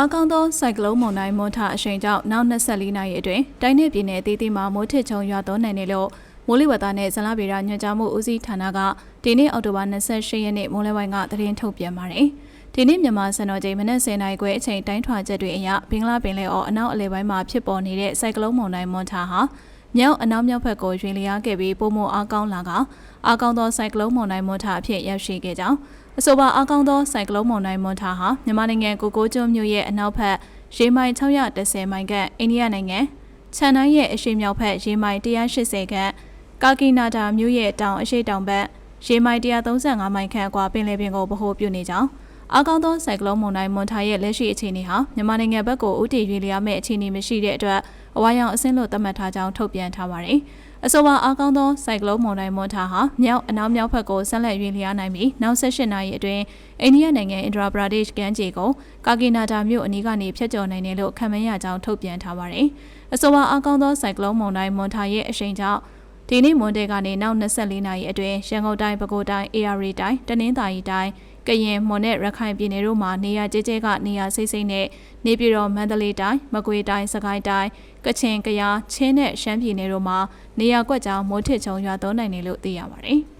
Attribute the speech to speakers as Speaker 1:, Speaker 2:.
Speaker 1: အားကောင်းသောစိုက်ကလုန်းမုန်တိုင်းမွန်ထအရှိန်ကြောင့်နောက်24နာရီအတွင်းတိုင်းနယ်ပြည်နယ်အသီးသီးမှာမိုးထစ်ချုံရွာသွန်းနိုင်တယ်လို့မိုးလေဝသနဲ့ဇလဗေဒညွှန်ကြားမှုဦးစီးဌာနကဒီနေ့အောက်တိုဘာ28ရက်နေ့မိုးလယ်ပိုင်းကသတင်းထုတ်ပြန်ပါတယ်။ဒီနေ့မြန်မာစံတော်ချိန်မနက်10:00နာရီခွဲအချိန်တိုင်းထွာချက်တွေအရဘင်္ဂလားပင်လယ်အော်အနောက်အလယ်ပိုင်းမှာဖြစ်ပေါ်နေတဲ့စိုက်ကလုန်းမုန်တိုင်းမွန်ထဟာ မြောက်အနောက်မြောက်ဘက်ကိုရွေ့လျားခဲ့ပြီးပုံမအားကောင်းလာကအားကောင်းသောစိုက်ကလုန်းမုန်တိုင်းမွန်ထအဖြစ်ရောက်ရှိခဲ့ကြောင်းအဆိုပါအားကောင်းသောစိုက်ကလုန်းမုန်တိုင်းမွန်ထာဟာမြန်မာနိုင်ငံကိုကိုကျွန်းမြို့ရဲ့အနောက်ဘက်ရေမိုင်610မိုင်ကအိန္ဒိယနိုင်ငံခြံတိုင်းရဲ့အရှေ့မြောက်ဘက်ရေမိုင်180ခန့်ကာကီနာတာမြို့ရဲ့တောင်အရှေ့တောင်ဘက်ရေမိုင်135မိုင်ခန့်အကွာပင်လယ်ပြင်ကိုဗဟိုပြုနေကြောင်းအကောင်းသောစိုက်ကလုန်းမုန်တိုင်းမွန်ထာရဲ့လက်ရှိအခြေအနေဟာမြန်မာနိုင်ငံဘက်ကိုဥတီရွေလျားမဲ့အခြေအနေမရှိတဲ့အတွက် အဝါရောင်အဆင့်လို့သတ်မှတ်ထားကြောင်းထုတ်ပြန်ထားပါတယ်။အဆိုပါအကောင်းသောစိုက်ကလုန်းမုန်တိုင်းမွန်ထာဟာမြောက်အနောက်မြောက်ဘက်ကိုဆက်လက်ရွေ့လျားနိုင်ပြီးနောက်ဆက်၈နာရီအတွင်းအိန္ဒိယနိုင်ငံအင်ဒရာဘရာဒေ့ရှ်ကမ်းခြေကိုကာကီနာတာမြို့အနီးကနေဖျက်ကျော်နိုင်တယ်လို့ခန့်မှန်းရကြောင်းထုတ်ပြန်ထားပါတယ်။အဆိုပါအကောင်းသောစိုက်ကလုန်းမုန်တိုင်းမွန်ထာရဲ့အရှိန်ကြောင့်ဒီနေ့မွန်ဒေကနေနောက်24နာရီအတွင်းရန်ကုန်တိုင်းပဲခူးတိုင်း AR တိုင်းတနင်္သာရီတိုင်း ကရင်မွန်နဲ့ရခိုင်ပြည်နယ်တို့မှာနေရာကျဲကျဲကနေရာစိတ်စိတ်နဲ့နေပြည်တော်မန္တလေးတိုင်းမကွေးတိုင်းစကိုင်းတိုင်းကချင်ကယားချင်းနဲ့ရှမ်းပြည်နယ်တို့မှာနေရာကွက်ကြောင်မိုးထစ်ချုံရွာသွန်းနိုင်တယ်လို့သိရပါတယ်။